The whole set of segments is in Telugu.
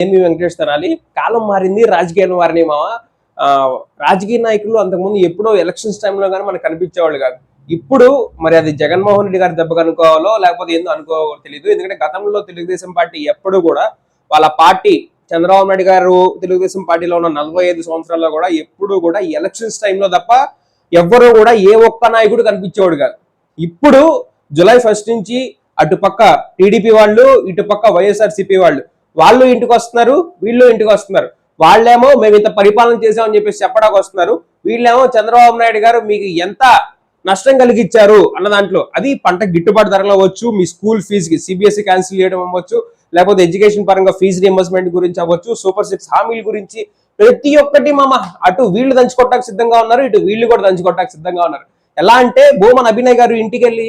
ఎన్వి వెంకటేష్ తనాలి కాలం మారింది రాజకీయాలు మారినాయి మామ రాజకీయ నాయకులు అంతకుముందు ఎప్పుడో ఎలక్షన్స్ టైంలో కానీ మనకు కనిపించేవాళ్ళు కాదు. ఇప్పుడు మరి అది జగన్మోహన్ రెడ్డి గారి దెబ్బ కనుకోవాలో లేకపోతే ఏందో అనుకోవాలో తెలియదు ఎందుకంటే గతంలో తెలుగుదేశం పార్టీ ఎప్పుడు కూడా వాళ్ళ పార్టీ చంద్రబాబు నాయుడు గారు తెలుగుదేశం పార్టీలో ఉన్న నలభై ఐదు సంవత్సరాల్లో కూడా ఎప్పుడు కూడా ఎలక్షన్స్ టైంలో తప్ప ఎవ్వరూ కూడా ఏ ఒక్క నాయకుడు కనిపించేవాడు కాదు. ఇప్పుడు జూలై ఫస్ట్ నుంచి అటుపక్క టీడీపీ వాళ్ళు ఇటుపక్క వైఎస్ఆర్సీపీ వాళ్ళు వాళ్ళు ఇంటికి వస్తున్నారు వీళ్ళు ఇంటికి వస్తున్నారు. వాళ్ళేమో మేము ఇంత పరిపాలన చేసామని చెప్పేసి చెప్పడానికి వస్తున్నారు. వీళ్ళేమో చంద్రబాబు నాయుడు గారు మీకు ఎంత నష్టం కలిగించారు అన్న దాంట్లో. అది పంట గిట్టుబాటు ధరలు అవ్వచ్చు మీ స్కూల్ ఫీజుకి సిబిఎస్ఈ క్యాన్సిల్ చేయడం అవ్వచ్చు లేకపోతే ఎడ్యుకేషన్ పరంగా ఫీజు రియంబర్స్మెంట్ గురించి అవ్వచ్చు సూపర్ సిక్స్ హామీల గురించి ప్రతి ఒక్కటి మామ అటు వీళ్ళు దంచుకోవటానికి సిద్ధంగా ఉన్నారు ఇటు వీళ్ళు కూడా దంచుకోవటానికి సిద్ధంగా ఉన్నారు. ఎలా అంటే భూమన్ అభినయ్ గారు ఇంటికి వెళ్ళి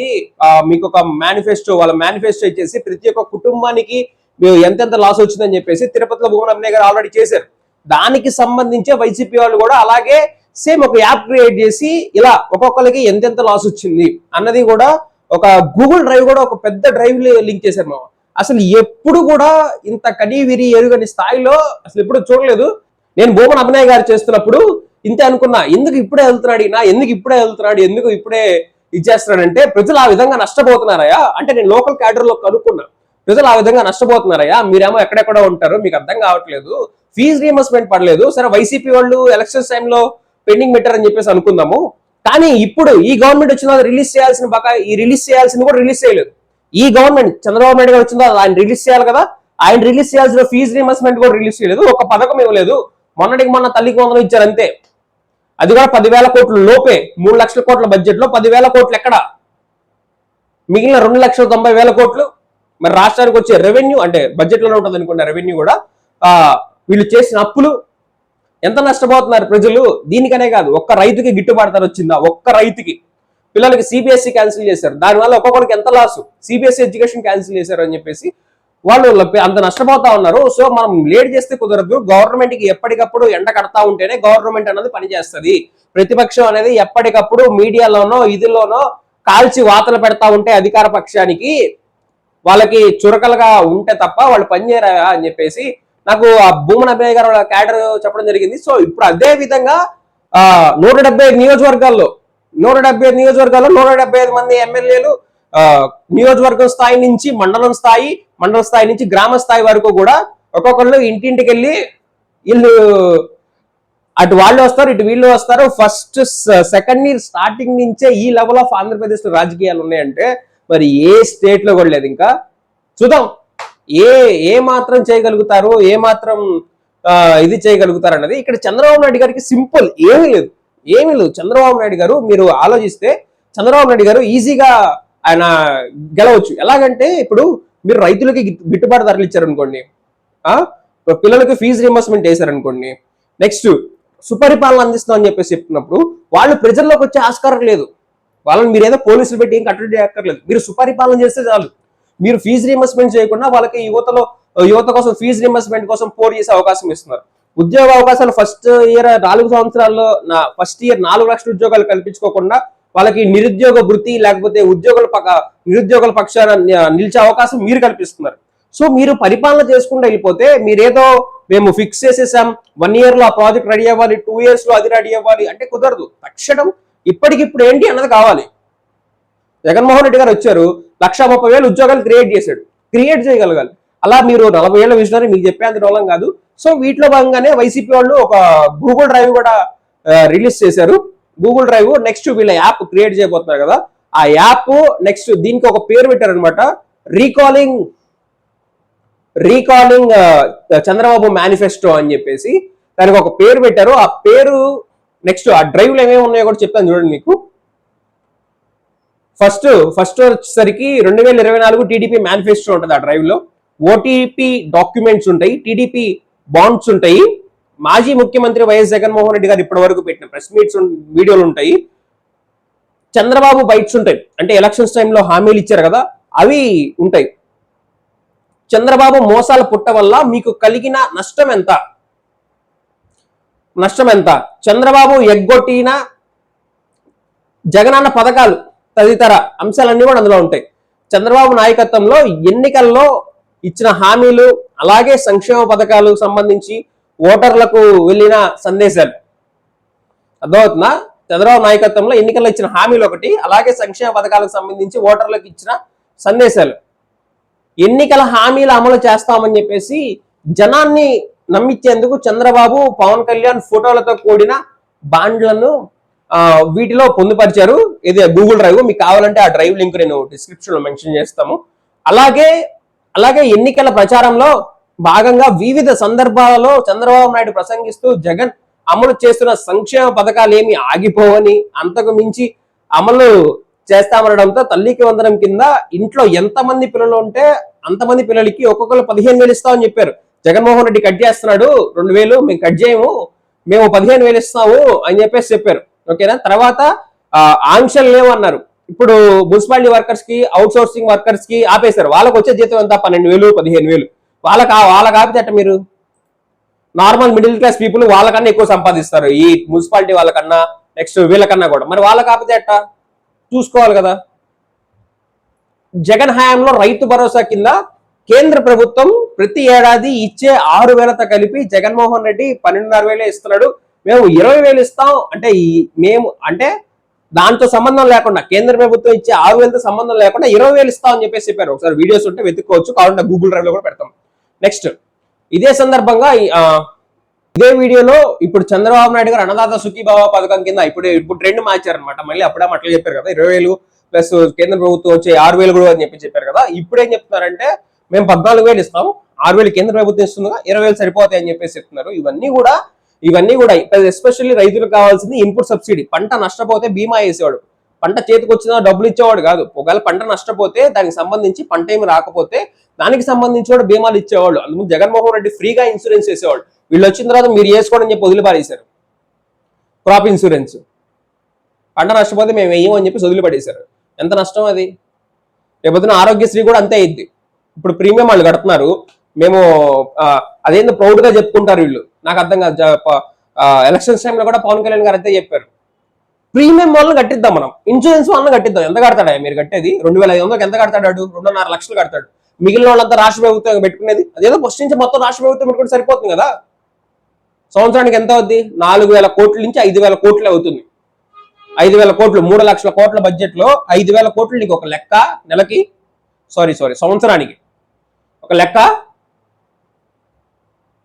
మీకు ఒక మేనిఫెస్టో వాళ్ళ మేనిఫెస్టో ఇచ్చేసి ప్రతి ఒక్క కుటుంబానికి మేము ఎంతెంత లాస్ వచ్చిందని చెప్పేసి తిరుపతిలో భూమన్ అభినయ్ గారు ఆల్రెడీ చేశారు. దానికి సంబంధించే వైసీపీ వాళ్ళు కూడా అలాగే సేమ్ ఒక యాప్ క్రియేట్ చేసి ఇలా ఒక్కొక్కరికి ఎంతెంత లాస్ వచ్చింది అన్నది కూడా ఒక గూగుల్ డ్రైవ్ కూడా ఒక పెద్ద డ్రైవ్ లింక్ చేశారు మా అసలు ఎప్పుడు కూడా ఇంత కడివిరి ఎరుగని స్థాయిలో అసలు ఎప్పుడు చూడలేదు. నేను భూమన్ అభినయ్ గారు చేస్తున్నప్పుడు ఇంతే అనుకున్నా ఎందుకు ఇప్పుడే వెళ్తున్నాడు ఈయన? ఎందుకు ఇప్పుడే వెళ్తున్నాడు? ఎందుకు ఇప్పుడే ఇచ్చేస్తున్నాడంటే ప్రజలు ఆ విధంగా నష్టపోతున్నారయ్యా? అంటే నేను లోకల్ క్యాడర్లో కనుక్కున్నా. ప్రజలు ఆ విధంగా నష్టపోతున్నారయ్యా. మీరేమో ఎక్కడెక్కడ ఉంటారు మీకు అర్థం కావట్లేదు. ఫీజు రీఎంబర్స్మెంట్ పడలేదు. సరే వైసీపీ వాళ్ళు ఎలక్షన్స్ టైంలో పెండింగ్ పెట్టారని చెప్పేసి అనుకుందాము. కానీ ఇప్పుడు ఈ గవర్నమెంట్ వచ్చిన రిలీజ్ చేయాల్సిన బకా ఈ రిలీజ్ చేయాల్సింది కూడా రిలీజ్ చేయలేదు. ఈ గవర్నమెంట్ చంద్రబాబు నాయుడు గారు వచ్చిందో ఆయన రిలీజ్ చేయాలి కదా. ఆయన రిలీజ్ చేయాల్సిన ఫీజు రీఎంబర్స్మెంట్ కూడా రిలీజ్ చేయలేదు. ఒక పథకం ఇవ్వలేదు. మొన్నటికి మొన్న తల్లికి వందలు ఇచ్చారు అంతే. అది కూడా పదివేల కోట్ల లోపే మూడు లక్షల కోట్ల బడ్జెట్లో పదివేల కోట్లు ఎక్కడ? మిగిలిన రెండు లక్షల తొంభై వేల కోట్లు మరి రాష్ట్రానికి వచ్చే రెవెన్యూ అంటే బడ్జెట్లోనే ఉంటుంది అనుకున్న రెవెన్యూ కూడా వీళ్ళు చేసిన అప్పులు ఎంత నష్టపోతున్నారు ప్రజలు? దీనికనే కాదు ఒక్క రైతుకి గిట్టుబాటు ధర వచ్చిందా? ఒక్క రైతుకి. పిల్లలకి సిబిఎస్ఈ క్యాన్సిల్ చేశారు. దానివల్ల ఒక్కొక్కరికి ఎంత లాస్ సిబిఎస్ఈ ఎడ్యుకేషన్ క్యాన్సిల్ చేశారు అని చెప్పేసి వాళ్ళు అంత నష్టపోతా ఉన్నారు. సో మనం లేట్ చేస్తే కుదరదు. గవర్నమెంట్కి ఎప్పటికప్పుడు ఎండ కడతా ఉంటేనే గవర్నమెంట్ అనేది పనిచేస్తుంది. ప్రతిపక్షం అనేది ఎప్పటికప్పుడు మీడియాలోనో ఇదిలోనో కాల్చి వాతలు పెడతా ఉంటే అధికార పక్షానికి వాళ్ళకి చురకలుగా ఉంటే తప్ప వాళ్ళు పనిచేయరా అని చెప్పేసి నాకు ఆ భూమన్ అభ్యయ గారు వాళ్ళ క్యాడర్ చెప్పడం జరిగింది. సో ఇప్పుడు అదే విధంగా ఆ నూట డెబ్బై ఐదు నియోజకవర్గాల్లో నూట డెబ్బై ఐదు నియోజకవర్గాల్లో నూట డెబ్బై ఐదు మంది ఎమ్మెల్యేలు ఆ నియోజకవర్గం స్థాయి నుంచి మండలం స్థాయి మండల స్థాయి నుంచి గ్రామ స్థాయి వరకు కూడా ఒక్కొక్కళ్ళు ఇంటింటికి వెళ్ళి వీళ్ళు అటు వాళ్ళు వస్తారు ఇటు వీళ్ళు వస్తారు. ఫస్ట్ సెకండ్ ఇయర్ స్టార్టింగ్ నుంచే ఈ లెవెల్ ఆఫ్ ఆంధ్రప్రదేశ్ రాజకీయాలు ఉన్నాయంటే మరి ఏ స్టేట్లో కూడా లేదు ఇంకా. చూద్దాం. ఏ ఏ మాత్రం చేయగలుగుతారు ఏ మాత్రం ఇది చేయగలుగుతారు అన్నది ఇక్కడ చంద్రబాబు నాయుడు గారికి సింపుల్ ఏమీ లేదు. ఏమీ లేదు. చంద్రబాబు నాయుడు గారు మీరు ఆలోచిస్తే చంద్రబాబు నాయుడు గారు ఈజీగా ఆయన గెలవచ్చు. ఎలాగంటే ఇప్పుడు మీరు రైతులకి గిట్టుబాటు ధరలు ఇచ్చారనుకోండి ఆ పిల్లలకి ఫీజు రియంబర్స్మెంట్ వేశారనుకోండి నెక్స్ట్ సుపరిపాలన అందిస్తాం అని చెప్పేసి చెప్తున్నప్పుడు వాళ్ళు ప్రజల్లోకి వచ్చే ఆస్కారం లేదు. వాళ్ళని మీరు ఏదో పోలీసులు పెట్టి ఏం కట్టడి చేయక్కర్లేదు. మీరు సుపరిపాలన చేస్తే చాలు. మీరు ఫీజు రీఎంబర్స్మెంట్ చేయకుండా వాళ్ళకి యువతలో యువత కోసం ఫీజు రీఎంబర్స్మెంట్ కోసం పోటీ చేసే అవకాశం ఇస్తున్నారు. ఉద్యోగ అవకాశాలు ఫస్ట్ ఇయర్ నాలుగు సంవత్సరాల్లో నా ఫస్ట్ ఇయర్ నాలుగు లక్షల ఉద్యోగాలు కల్పించుకోకుండా వాళ్ళకి నిరుద్యోగ వృత్తి లేకపోతే ఉద్యోగుల పక్క నిరుద్యోగుల పక్షాన నిలిచే అవకాశం మీరు కల్పిస్తున్నారు. సో మీరు పరిపాలన చేసుకుంటూ వెళ్ళిపోతే మీరేదో మేము ఫిక్స్ చేసేసాం వన్ ఇయర్లో ఆ ప్రాజెక్ట్ రెడీ అవ్వాలి టూ ఇయర్స్లో అది రెడీ అవ్వాలి అంటే కుదరదు. తక్షణం ఇప్పటికిప్పుడు ఏంటి అన్నది కావాలి. జగన్మోహన్ రెడ్డి గారు వచ్చారు లక్ష ముప్పై వేలు ఉద్యోగాలు క్రియేట్ చేశాడు. క్రియేట్ చేయగలగాలి. అలా మీరు నలభై ఏళ్ళ విషయాన్ని మీకు చెప్పేంత డోలం కాదు. సో వీటిలో భాగంగానే వైసీపీ వాళ్ళు ఒక గూగుల్ డ్రైవ్ కూడా రిలీజ్ చేశారు. గూగుల్ డ్రైవ్ నెక్స్ట్ వీళ్ళ యాప్ క్రియేట్ చేయబోతున్నారు కదా. ఆ యాప్ నెక్స్ట్ దీనికి ఒక పేరు పెట్టారనమాట రీకాలింగ్ రీకాలింగ్ చంద్రబాబు మేనిఫెస్టో అని చెప్పేసి. దానికి ఒక పేరు పెట్టారు. ఆ పేరు నెక్స్ట్ ఆ డ్రైవ్లు ఏమేమి ఉన్నాయో కూడా చెప్తాను చూడండి మీకు. ఫస్ట్ ఫస్ట్ వచ్చేసరికి రెండు వేల ఇరవై నాలుగు టీడీపీ మేనిఫెస్టో ఉంటుంది ఆ డ్రైవ్లో. ఓటీపీ డాక్యుమెంట్స్ ఉంటాయి టీడీపీ బాండ్స్ ఉంటాయి. మాజీ ముఖ్యమంత్రి వైఎస్ జగన్మోహన్ రెడ్డి గారు ఇప్పటి వరకు పెట్టిన ప్రెస్ మీట్స్ వీడియోలు ఉంటాయి. చంద్రబాబు బైట్స్ ఉంటాయి. అంటే ఎలక్షన్స్ టైంలో హామీలు ఇచ్చారు కదా అవి ఉంటాయి. చంద్రబాబు మోసాల పుట్ట వల్ల మీకు కలిగిన నష్టం ఎంత? నష్టం ఎంత చంద్రబాబు ఎగ్గొట్టిన జగనన్న పథకాలు తదితర అంశాలన్నీ కూడా అందులో ఉంటాయి. చంద్రబాబు నాయకత్వంలో ఎన్నికల్లో ఇచ్చిన హామీలు అలాగే సంక్షేమ పథకాలకు సంబంధించి ఓటర్లకు వెళ్ళిన సందేశాలు. అర్థమవుతుందా? చంద్రబాబు నాయకత్వంలో ఎన్నికల్లో ఇచ్చిన హామీలు ఒకటి అలాగే సంక్షేమ పథకాలకు సంబంధించి ఓటర్లకు ఇచ్చిన సందేశాలు. ఎన్నికల హామీలు అమలు చేస్తామని చెప్పేసి జనాన్ని నమ్మించేందుకు చంద్రబాబు పవన్ కళ్యాణ్ ఫోటోలతో కూడిన బాండ్లను వీటిలో పొందుపరిచారు. ఇది గూగుల్ డ్రైవ్ మీకు కావాలంటే ఆ డ్రైవ్ లింక్ నేను డిస్క్రిప్షన్లో మెన్షన్ చేస్తాము. అలాగే అలాగే ఎన్నికల ప్రచారంలో భాగంగా వివిధ సందర్భాలలో చంద్రబాబు నాయుడు ప్రసంగిస్తూ జగన్ అమలు చేస్తున్న సంక్షేమ పథకాలు ఏమి ఆగిపోవని అంతకు మించి అమలు చేస్తామనడంతో తల్లికి వందనం కింద ఇంట్లో ఎంతమంది పిల్లలు ఉంటే అంతమంది పిల్లలకి ఒక్కొక్కరు పదిహేను వేలు ఇస్తామని చెప్పారు. జగన్మోహన్ రెడ్డి కట్ చేస్తున్నాడు రెండు వేలు మేము కట్ చేయము మేము పదిహేను వేలు ఇస్తాము అని చెప్పేసి చెప్పారు. ఓకేనా? తర్వాత ఆంక్షలు లేవన్నారు. ఇప్పుడు మున్సిపాలిటీ వర్కర్స్కి అవుట్ సోర్సింగ్ వర్కర్స్కి ఆపేశారు. వాళ్ళకి వచ్చే జీతం ఎంత? పన్నెండు వేలు పదిహేను వేలు. వాళ్ళకి వాళ్ళకి ఆపితే మీరు? నార్మల్ మిడిల్ క్లాస్ పీపుల్ వాళ్ళకన్నా ఎక్కువ సంపాదిస్తారు. ఈ మున్సిపాలిటీ వాళ్ళకన్నా నెక్స్ట్ వీళ్ళకన్నా కూడా. మరి వాళ్ళకి ఆపితే అట్ట చూసుకోవాలి కదా. జగన్ హయాంలో రైతు భరోసా కింద కేంద్ర ప్రభుత్వం ప్రతి ఏడాది ఇచ్చే ఆరు వేలతో కలిపి జగన్మోహన్ రెడ్డి పన్నెండున్నర వేలే ఇస్తున్నాడు. మేము ఇరవై వేలు ఇస్తాం. అంటే ఈ మేము అంటే దాంతో సంబంధం లేకుండా కేంద్ర ప్రభుత్వం ఇచ్చే ఆరు వేలతో సంబంధం లేకుండా ఇరవై వేలు ఇస్తాం అని చెప్పేసి చెప్పారు. ఒకసారి వీడియోస్ ఉంటే వెతుక్కోవచ్చు. కావాలంటే గూగుల్ డ్రైవ్లో కూడా పెడతాం. నెక్స్ట్ ఇదే సందర్భంగా ఇదే వీడియోలో ఇప్పుడు చంద్రబాబు నాయుడు గారు అన్నదాత సుఖీభావ పథకం కింద ఇప్పుడు ఇప్పుడు ట్రెండ్ మార్చారనమాట మళ్ళీ అప్పుడే అట్లా చెప్పారు కదా ఇరవై వేలు ప్లస్ కేంద్ర ప్రభుత్వం వచ్చే ఆరు వేలు కూడా అని చెప్పి చెప్పారు కదా. ఇప్పుడు ఏం చెప్తున్నారంటే మేము పద్నాలుగు వేలు ఇస్తాం ఆరు వేలు కేంద్ర ప్రభుత్వం ఇస్తుందిగా ఇరవై వేలు సరిపోతాయి అని చెప్పేసి చెప్తున్నారు. ఇవన్నీ కూడా ఇవన్నీ కూడా ఎస్పెషల్లీ రైతులకు కావాల్సింది ఇన్పుట్ సబ్సిడీ పంట నష్టపోతే బీమా వేసేవాడు పంట చేతికి వచ్చిన డబ్బులు ఇచ్చేవాడు కాదు. ఒకవేళ పంట నష్టపోతే దానికి సంబంధించి పంట ఏమి రాకపోతే దానికి సంబంధించి కూడా బీమాలు ఇచ్చేవాళ్ళు. అందుకు జగన్మోహన్ రెడ్డి ఫ్రీగా ఇన్సూరెన్స్ వేసేవాడు వీళ్ళు వచ్చిన తర్వాత మీరు వేసుకోవడం చెప్పి వదిలిపారేశారు క్రాప్ ఇన్సూరెన్స్ పంట నష్టపోతే మేము వేయమని చెప్పి వదిలిపడేశారు ఎంత నష్టం అది? రేపొద్దున ఆరోగ్యశ్రీ కూడా అంతే అయింది ఇప్పుడు ప్రీమియం వాళ్ళు కడుతున్నారు. మేము ఆ, అదేందో ప్రౌడ్గా చెప్పుకుంటారు వీళ్ళు. నాకు అర్థం కాదు. ఎలక్షన్స్ టైంలో కూడా పవన్ కళ్యాణ్ గారు అయితే చెప్పారు. ప్రీమియం వాళ్ళని కట్టిద్దాం మనం. ఇన్సూరెన్స్ వాళ్ళని కట్టిద్దాం. ఎంత కడతాడా మీరు కట్టేది? రెండు వేల ఐదు వందలకి ఎంత కడతాడు రెండున్నర లక్షలు కడతాడు. మిగిలిన వాళ్ళంతా రాష్ట్ర ప్రభుత్వం పెట్టుకునేది? అదేదో ఫస్ట్ నుంచి మొత్తం రాష్ట్ర ప్రభుత్వం పెట్టుకుంటే సరిపోతుంది కదా. సంవత్సరానికి ఎంత అవుద్ది? నాలుగు వేల కోట్ల నుంచి ఐదు వేల కోట్లు అవుతుంది. ఐదు వేల కోట్లు మూడు లక్షల కోట్ల బడ్జెట్లో ఐదు వేల కోట్లు నీకు ఒక లెక్క నెలకి. సారీ సారీ సంవత్సరానికి. ఒక లెక్క?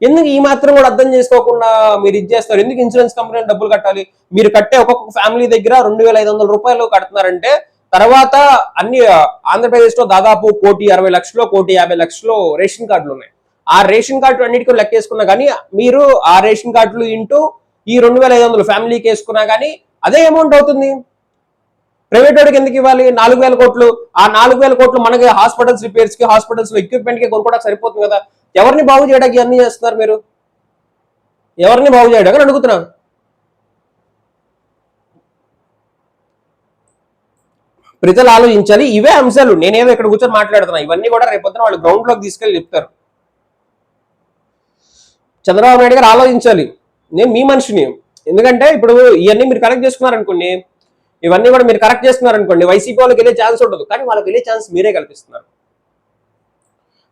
ఎందుకు ఈ మాత్రం కూడా అర్థం చేసుకోకుండా మీరు ఇది చేస్తారు? ఎందుకు ఇన్సూరెన్స్ కంపెనీ డబ్బులు కట్టాలి? మీరు కట్టే ఒక్కొక్క ఫ్యామిలీ దగ్గర రెండు వేల ఐదు వందల రూపాయలు కడుతున్నారంటే తర్వాత అన్ని ఆంధ్రప్రదేశ్లో దాదాపు కోటి అరవై లక్షలు కోటి యాభై లక్షలు రేషన్ కార్డులు ఉన్నాయి. ఆ రేషన్ కార్డు అన్నిటికీ లెక్కేసుకున్నా కానీ మీరు ఆ రేషన్ కార్డులు ఇంటూ ఈ రెండు వేల ఐదు వందలు ఫ్యామిలీకి వేసుకున్నా కానీ అదే అమౌంట్ అవుతుంది. ప్రైవేట్ వాడికి ఎందుకు ఇవ్వాలి? నాలుగు వేల కోట్లు. ఆ నాలుగు వేల కోట్లు మనకి హాస్పిటల్స్ రిపేర్స్కి హాస్పిటల్స్లో ఎక్విప్మెంట్కి కొనుక్కోవడానికి సరిపోతుంది కదా. ఎవరిని బాగు చేయడానికి అన్ని చేస్తున్నారు మీరు? ఎవరిని బాగు చేయడానికి అడుగుతున్నాను ప్రజలు ఆలోచించాలి. ఇవే అంశాలు. నేనేదో ఇక్కడ కూర్చొని మాట్లాడుతున్నా. ఇవన్నీ కూడా రేపొద్దున వాళ్ళు గ్రౌండ్లోకి తీసుకెళ్ళి చెప్తారు. చంద్రబాబు నాయుడు గారు ఆలోచించాలి. నేను మీ మనిషిని. ఎందుకంటే ఇప్పుడు ఇవన్నీ మీరు కనెక్ట్ చేసుకున్నారనుకోండి ఇవన్నీ కూడా మీరు కరెక్ట్ చేసుకున్నారనుకోండి వైసీపీ వాళ్ళకి వెళ్ళే ఛాన్స్ ఉండదు. కానీ వాళ్ళకి వెళ్ళే ఛాన్స్ మీరే కల్పిస్తున్నారు.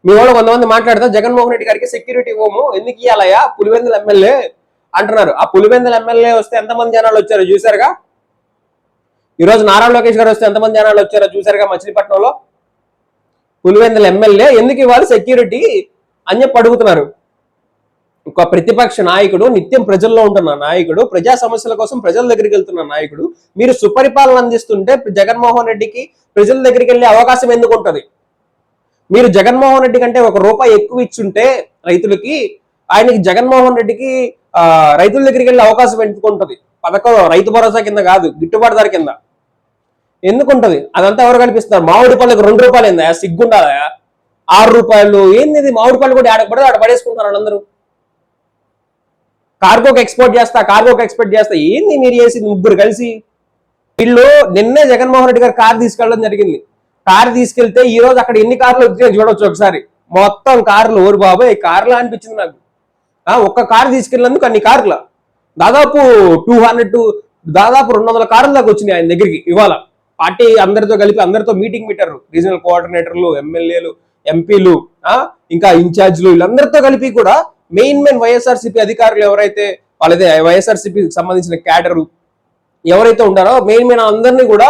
మీ వాళ్ళు కొంతమంది మాట్లాడితే జగన్మోహన్ రెడ్డి గారికి సెక్యూరిటీ ఇవ్వము ఎందుకు ఇవ్వాలయ్యా పులివెందుల ఎమ్మెల్యే అంటున్నారు. ఆ పులివెందుల ఎమ్మెల్యే వస్తే ఎంతమంది జనాలు వచ్చారో చూసారుగా ఈ రోజు నారా లోకేష్ గారు వస్తే ఎంతమంది జనాలు వచ్చారో చూసారుగా మచిలీపట్నంలో? పులివెందుల ఎమ్మెల్యే ఎందుకు ఇవ్వాలి సెక్యూరిటీ అని చెప్పి అడుగుతున్నారు. ఒక ప్రతిపక్ష నాయకుడు నిత్యం ప్రజల్లో ఉంటున్న నాయకుడు ప్రజా సమస్యల కోసం ప్రజల దగ్గరికి వెళ్తున్న నాయకుడు మీరు సుపరిపాలన అందిస్తుంటే జగన్మోహన్ రెడ్డికి ప్రజల దగ్గరికి వెళ్ళే అవకాశం ఎందుకు ఉంటుంది? మీరు జగన్మోహన్ రెడ్డి కంటే ఒక రూపాయి ఎక్కువ ఇచ్చుంటే రైతులకి ఆయనకి జగన్మోహన్ రెడ్డికి ఆ, రైతుల దగ్గరికి వెళ్ళే అవకాశం ఎందుకు పథకం రైతు భరోసా కింద కాదు గిట్టుబాటు ధర కింద. ఎందుకు అదంతా ఎవరు కల్పిస్తున్నారు? మామిడి పళ్ళకి రెండు రూపాయలు ఏందా సిగ్గుండాలా ఆరు రూపాయలు ఏంది ఇది? మామిడి పళ్ళు కూడా ఆడ ఆడ పడేసుకుంటారు వాళ్ళందరూ కార్గోకి ఎక్స్పోర్ట్ చేస్తా కార్గోకి ఎక్స్పోర్ట్ చేస్తా ఏంది మీరు చేసింది ముగ్గురు కలిసి? వీళ్ళు నిన్నే జగన్మోహన్ రెడ్డి గారు కార్ తీసుకెళ్ళడం జరిగింది. కార్ తీసుకెళ్తే ఈ రోజు అక్కడ ఎన్ని కార్లు వచ్చినాయి చూడొచ్చు ఒకసారి. మొత్తం కార్లు ఓరు బాబాయ్ కార్లు అనిపించింది నాకు. ఒక్క కార్ తీసుకెళ్ళినందుకు అన్ని కార్ల. దాదాపు టూ హండ్రెడ్ దాదాపు రెండు వందల కార్ల దాకా వచ్చినాయి ఆయన దగ్గరికి ఇవాళ. పార్టీ అందరితో కలిపి అందరితో మీటింగ్ పెట్టారు. రీజనల్ కోఆర్డినేటర్లు ఎమ్మెల్యేలు ఎంపీలు ఆ ఇంకా ఇన్ఛార్జ్లు వీళ్ళందరితో కలిపి కూడా మెయిన్ మెయిన్ వైఎస్ఆర్సీపీ అధికారులు ఎవరైతే వాళ్ళదే వైఎస్ఆర్సీపీకి సంబంధించిన క్యాడరు ఎవరైతే ఉండారో మెయిన్ మెయిన్ అందరినీ కూడా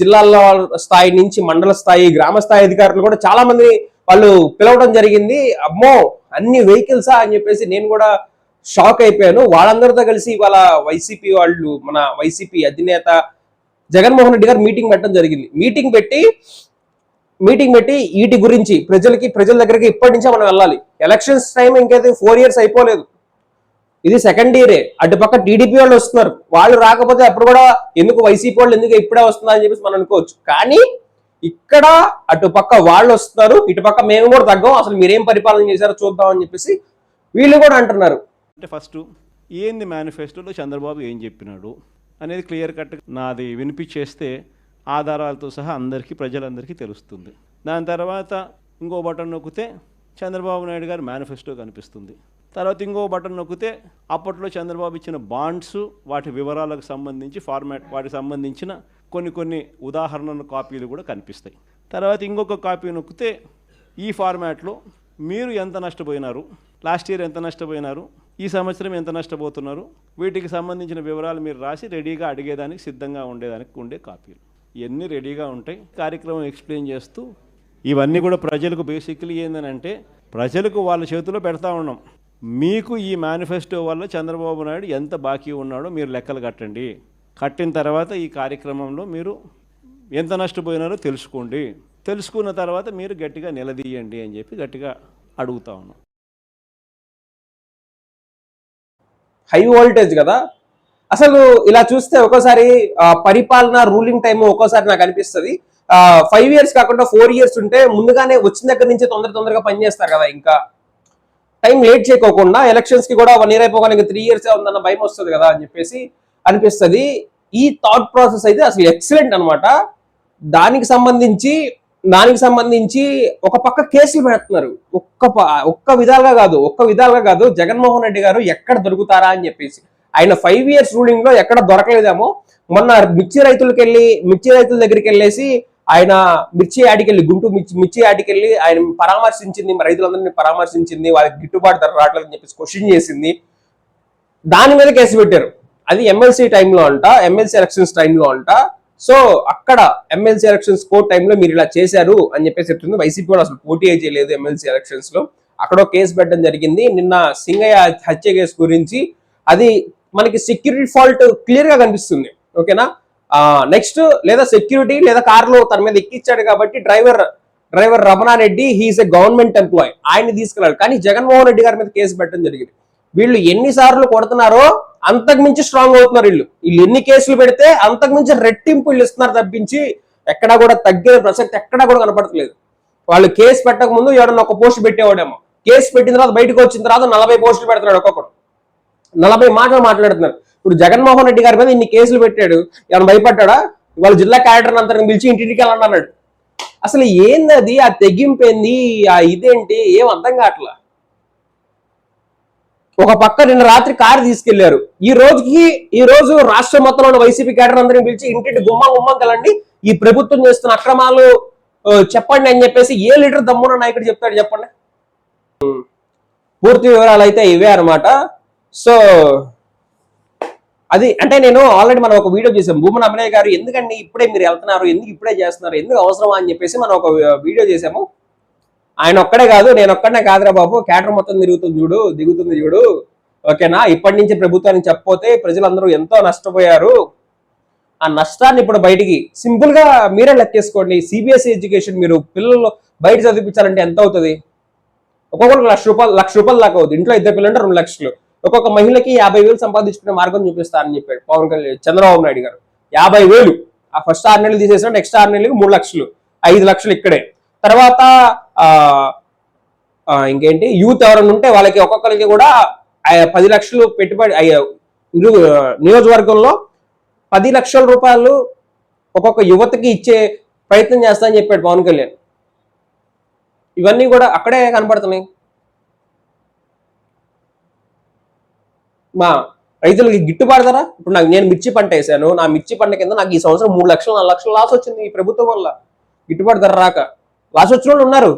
జిల్లాల స్థాయి నుంచి మండల స్థాయి గ్రామ స్థాయి అధికారులు కూడా చాలా మంది వాళ్ళు పిలవడం జరిగింది. అమ్మో అన్ని వెహికల్సా అని చెప్పేసి నేను కూడా షాక్ అయిపోయాను. వాళ్ళందరితో కలిసి ఇవాళ వైసీపీ వాళ్ళు మన వైసీపీ అధినేత జగన్మోహన్ రెడ్డి గారు మీటింగ్ పెట్టడం జరిగింది. మీటింగ్ పెట్టి మీటింగ్ పెట్టి వీటి గురించి ప్రజలకి ప్రజల దగ్గరికి ఇప్పటి నుంచే మనం వెళ్ళాలి. ఎలక్షన్స్ టైం ఇంకైతే ఫోర్ ఇయర్స్ అయిపోలేదు. ఇది సెకండ్ ఇయరే అటుపక్క టీడీపీ వాళ్ళు వస్తున్నారు. వాళ్ళు రాకపోతే అప్పుడు కూడా ఎందుకు వైసీపీ వాళ్ళు ఎందుకు ఇప్పుడే వస్తున్నారు అని చెప్పేసి మనం అనుకోవచ్చు. కానీ ఇక్కడ అటుపక్క వాళ్ళు వస్తున్నారు. ఇటుపక్క మేము కూడా తగ్గం. అసలు మీరేం పరిపాలన చేశారో చూద్దాం అని చెప్పేసి వీళ్ళు కూడా అంటున్నారు. అంటే ఫస్ట్ ఏంది మేనిఫెస్టోలో చంద్రబాబు ఏం చెప్పినాడు అనేది క్లియర్ కట్ నాది వినిపించేస్తే ఆధారాలతో సహా అందరికీ ప్రజలందరికీ తెలుస్తుంది. దాని తర్వాత ఇంకో బటన్ నొక్కితే చంద్రబాబు నాయుడు గారి మేనిఫెస్టో కనిపిస్తుంది. తర్వాత ఇంకో బటన్ నొక్కితే అప్పట్లో చంద్రబాబు ఇచ్చిన బాండ్స్ వాటి వివరాలకు సంబంధించి ఫార్మాట్ వాటికి సంబంధించిన కొన్ని కొన్ని ఉదాహరణల కాపీలు కూడా కనిపిస్తాయి. తర్వాత ఇంకొక కాపీ నొక్కితే ఈ ఫార్మాట్లో మీరు ఎంత నష్టపోయినారు? లాస్ట్ ఇయర్ ఎంత నష్టపోయినారు? ఈ సంవత్సరం ఎంత నష్టపోతున్నారు? వీటికి సంబంధించిన వివరాలు మీరు రాసి రెడీగా అడిగేదానికి సిద్ధంగా ఉండేదానికి ఉండే కాపీలు. ఇవన్నీ రెడీగా ఉంటాయి. కార్యక్రమం ఎక్స్ప్లెయిన్ చేస్తూ ఇవన్నీ కూడా ప్రజలకు బేసిక్లీ ఏంటంటే ప్రజలకు వాళ్ళ చేతిలో పెడతా ఉన్నాం. మీకు ఈ మేనిఫెస్టో వల్ల చంద్రబాబు నాయుడు ఎంత బాకీ ఉన్నాడో మీరు లెక్కలు కట్టండి. కట్టిన తర్వాత ఈ కార్యక్రమంలో మీరు ఎంత నష్టపోయినారో తెలుసుకోండి. తెలుసుకున్న తర్వాత మీరు గట్టిగా నిలదీయండి అని చెప్పి గట్టిగా అడుగుతా ఉన్నాం. హై వోల్టేజ్ కదా? అసలు ఇలా చూస్తే ఒక్కోసారి పరిపాలన రూలింగ్ టైం ఒక్కోసారి నాకు అనిపిస్తుంది. ఫైవ్ ఇయర్స్ కాకుండా ఫోర్ ఇయర్స్ ఉంటే ముందుగానే వచ్చిన దగ్గర నుంచి తొందర తొందరగా పనిచేస్తారు కదా ఇంకా. టైం లేట్ చేయకోకుండా ఎలక్షన్స్కి కూడా వన్ ఇయర్ అయిపోగానే ఇంకా త్రీ ఇయర్స్ ఉందన్న భయం వస్తుంది కదా అని చెప్పేసి అనిపిస్తుంది. ఈ థాట్ ప్రాసెస్ అయితే అసలు ఎక్సలెంట్ అన్నమాట. దానికి సంబంధించి దానికి సంబంధించి ఒక పక్క కేసులు పెడుతున్నారు. ఒక్క ఒక్క విధాలుగా కాదు ఒక్క విధాలుగా కాదు. జగన్మోహన్ రెడ్డి గారు ఎక్కడ దొరుకుతారా అని చెప్పేసి. ఆయన ఫైవ్ ఇయర్స్ రూలింగ్లో ఎక్కడ దొరకలేదేమో. మొన్న మిర్చి రైతులకి వెళ్ళి మిర్చి రైతుల దగ్గరికి వెళ్ళేసి ఆయన మిర్చి యాడికి వెళ్ళి గుంటూరు మిర్చి మిర్చి యాడికి వెళ్ళి ఆయన పరామర్శించింది రైతులందరినీ పరామర్శించింది వాళ్ళకి గిట్టుబాటు ధర రావట్లేదని చెప్పేసి క్వశ్చన్ చేసింది. దాని మీద కేసు పెట్టారు. అది ఎమ్మెల్సీ టైంలో అంట ఎమ్మెల్సీ ఎలక్షన్స్ టైంలో అంట. సో అక్కడ ఎమ్మెల్సీ ఎలక్షన్స్ కోర్ట్ టైంలో మీరు ఇలా చేశారు అని చెప్పేసి చెప్తుంది. వైసీపీ కూడా అసలు పోటీ చేయలేదు ఎమ్మెల్సీ ఎలక్షన్స్లో. అక్కడ కేసు పెట్టడం జరిగింది. నిన్న సింగయ్య హత్య కేసు గురించి అది మనకి సెక్యూరిటీ ఫాల్ట్ క్లియర్గా కనిపిస్తుంది. ఓకేనా? నెక్స్ట్ లేదా సెక్యూరిటీ లేదా కార్లో తన మీద ఎక్కించాడు కాబట్టి driver driver Ramanareddy he's a government employee ఆయన్ని తీసుకెళ్ళాలి కానీ జగన్మోహన్ రెడ్డి గారి మీద కేసు పెట్టడం జరిగింది. వీళ్ళు ఎన్నిసార్లు కొడుతున్నారో అంతకు మించి స్ట్రాంగ్ అవుతున్నారు వీళ్ళు. వీళ్ళు ఎన్ని కేసులు పెడితే అంతకు మించి రెట్టింపు వీళ్ళు ఇస్తున్నారు తప్పించి ఎక్కడా కూడా తగ్గిన ప్రసక్తి ఎక్కడా కూడా కనపడట్లేదు. వాళ్ళు కేసు పెట్టక ముందు ఎవడన్నా ఒక పోస్ట్ పెట్టేవాడేమో. కేసు పెట్టిన తర్వాత బయటకు వచ్చిన తర్వాత నలభై పోస్టులు పెడుతున్నాడు ఒక్కొక్కడు. నలభై మాటలు మాట్లాడుతున్నారు. ఇప్పుడు జగన్మోహన్ రెడ్డి గారి మీద ఇన్ని కేసులు పెట్టాడు ఏమైనా భయపడ్డా ఇవాళ జిల్లా క్యాడర్ అంతా పిలిచి ఇంటింటికి వెళ్ళండి అన్నాడు అసలు ఏంది ఆ తెగింపేంది ఆ ఇదేంటి? ఏం అర్థం కావట్లా? ఒక పక్క నిన్న రాత్రి కారు తీసుకెళ్ళారు. ఈ రోజుకి ఈ రోజు రాష్ట్ర మొత్తంలో ఉన్న వైసీపీ కేడర్ అందరిని పిలిచి ఇంటింటి గుమ్మం గుమ్మం కలండి. ఈ ప్రభుత్వం చేస్తున్న అక్రమాలు చెప్పండి అని చెప్పేసి ఏ లీటర్ దమ్మున నాయకుడు చెప్తాడు చెప్పండి? పూర్తి వివరాలు అయితే ఇవే అనమాట సో అది అంటే నేను ఆల్రెడీ మనం ఒక వీడియో చేసాం. భూమన్ అభినయ్ గారు ఎందుకండి ఇప్పుడే మీరు వెళ్తున్నారు? ఎందుకు ఇప్పుడే చేస్తున్నారు? ఎందుకు అవసరమా అని చెప్పేసి మనం ఒక వీడియో చేసాము. ఆయన ఒక్కడే కాదు నేను ఒక్కడనే కాదురా బాబు. క్యాటర్ మొత్తం తిరుగుతుంది చూడు దిగుతుంది చూడు. ఓకేనా ఇప్పటి నుంచి ప్రభుత్వానికి చెప్పపోతే ప్రజలందరూ ఎంతో నష్టపోయారు. ఆ నష్టాన్ని ఇప్పుడు బయటికి సింపుల్గా మీరే లెక్కేసుకోండి. సిబిఎస్ఈ ఎడ్యుకేషన్ మీరు పిల్లలు బయట చదివించాలంటే ఎంత అవుతుంది? ఒక్కొక్కరికి లక్ష రూపాయలు లక్ష రూపాయలు దాకా అవుతుంది. ఇంట్లో ఇద్దరు పిల్లలు అంటే రెండు లక్షలు. ఒక్కొక్క మహిళకి యాభై వేలు సంపాదించుకునే మార్గం చూపిస్తారని చెప్పాడు పవన్ కళ్యాణ్ చంద్రబాబు నాయుడు గారు. యాభై వేలు. ఆ ఫస్ట్ ఆరు నెలలు తీసేసిన నెక్స్ట్ ఆరు నెలలకు మూడు లక్షలు. ఐదు లక్షలు ఇక్కడే. తర్వాత ఇంకేంటి? యూత్ ఎవరైనా ఉంటే వాళ్ళకి ఒక్కొక్కరికి కూడా పది లక్షలు పెట్టుబడి నియోజకవర్గంలో పది లక్షల రూపాయలు ఒక్కొక్క యువతకి ఇచ్చే ప్రయత్నం చేస్తా అని చెప్పాడు పవన్ కళ్యాణ్. ఇవన్నీ కూడా అక్కడే కనపడుతున్నాయి. మా రైతులకి గిట్టుబాటు ధర ఇప్పుడు నాకు నేను మిర్చి పంట వేసాను నా మిర్చి పంట కింద నాకు ఈ సంవత్సరం మూడు లక్షలు నాలుగు లక్షలు లాస్ వచ్చింది ఈ ప్రభుత్వం వల్ల. గిట్టుబాటు ధర రాక? లాస్ వచ్చిన వాళ్ళు ఉన్నారు.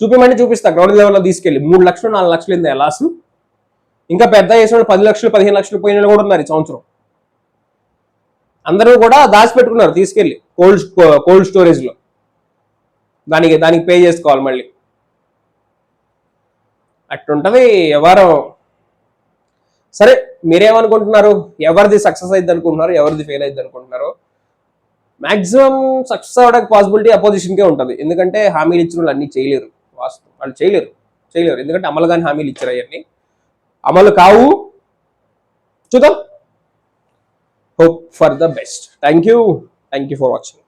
చూపిమంటే చూపిస్తా గ్రౌండ్ లెవెల్లో తీసుకెళ్ళి. మూడు లక్షలు నాలుగు లక్షలు ఏంది లాస్? ఇంకా పెద్ద చేసిన వాళ్ళు పది లక్షలు పదిహేను లక్షలు పోయిన వాళ్ళు కూడా ఉన్నారు ఈ సంవత్సరం. అందరూ కూడా దాచిపెట్టుకున్నారు తీసుకెళ్ళి. కోల్డ్ కోల్డ్ స్టోరేజ్లో దానికి దానికి పే చేసుకోవాలి మళ్ళీ. అట్టుంటది వ్యవహారం. సరే మీరేమనుకుంటున్నారు? ఎవరిది సక్సెస్ అయింది అనుకుంటున్నారు ఎవరిది ఫెయిల్ అయింది అనుకుంటున్నారు మాక్సిమం సక్సెస్ అవ్వడానికి పాసిబిలిటీ అపోజిషన్కే ఉంటుంది. ఎందుకంటే హామీలు ఇచ్చిన వాళ్ళు అన్నీ చేయలేరు. వాస్తవం. వాళ్ళు చేయలేరు. చేయలేరు. ఎందుకంటే అమలు కానీ హామీలు ఇచ్చారు అవన్నీ. అమలు కావు. చూద్దాం. Hope for the best thank you thank you for watching